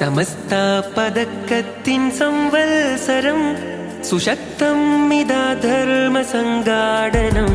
സമസ്ത പതക്കത്തിൻ സംവത്സരം സുശക്തം ഇതാ ധർമ്മ സംഘാടനം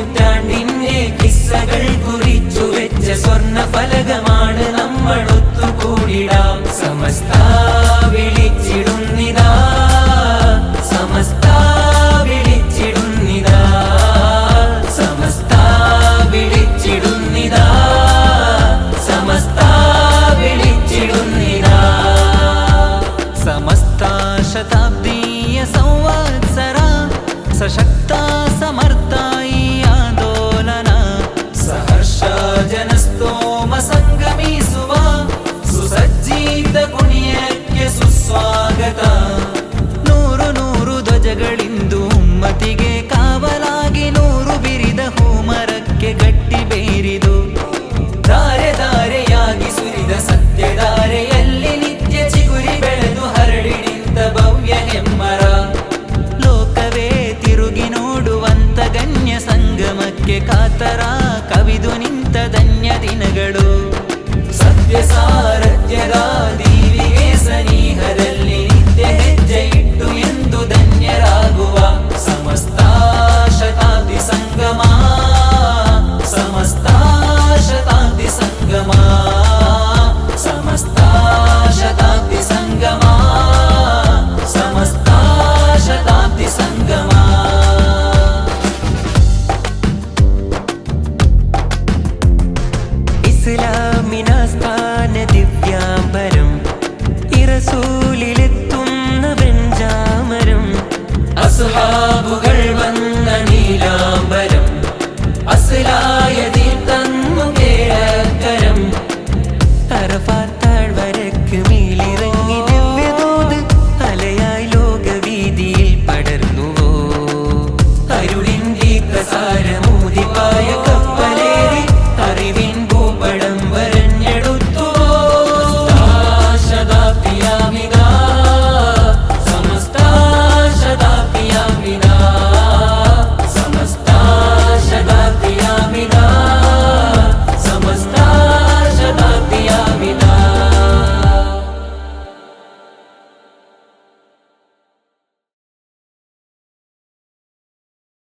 നൂറ്റാണ്ടിന്റെ കിസ്സകൾ കുറിച്ചു വെച്ച സ്വർണ ഫലകമാണ് നമ്മൾ ഒത്തുകൂടിടാം സമസ്ത വിളിച്ചിടുന്നിതാ. സമസ്ത വിളിച്ചിടുന്നിതാ. സമസ്ത വിളിച്ചിടുന്നിതാ. സമസ്ത വിളിച്ചിടുന്നിതാ. സമസ്ത ശതാബ്ദീയ സംവത്സര സശക്ത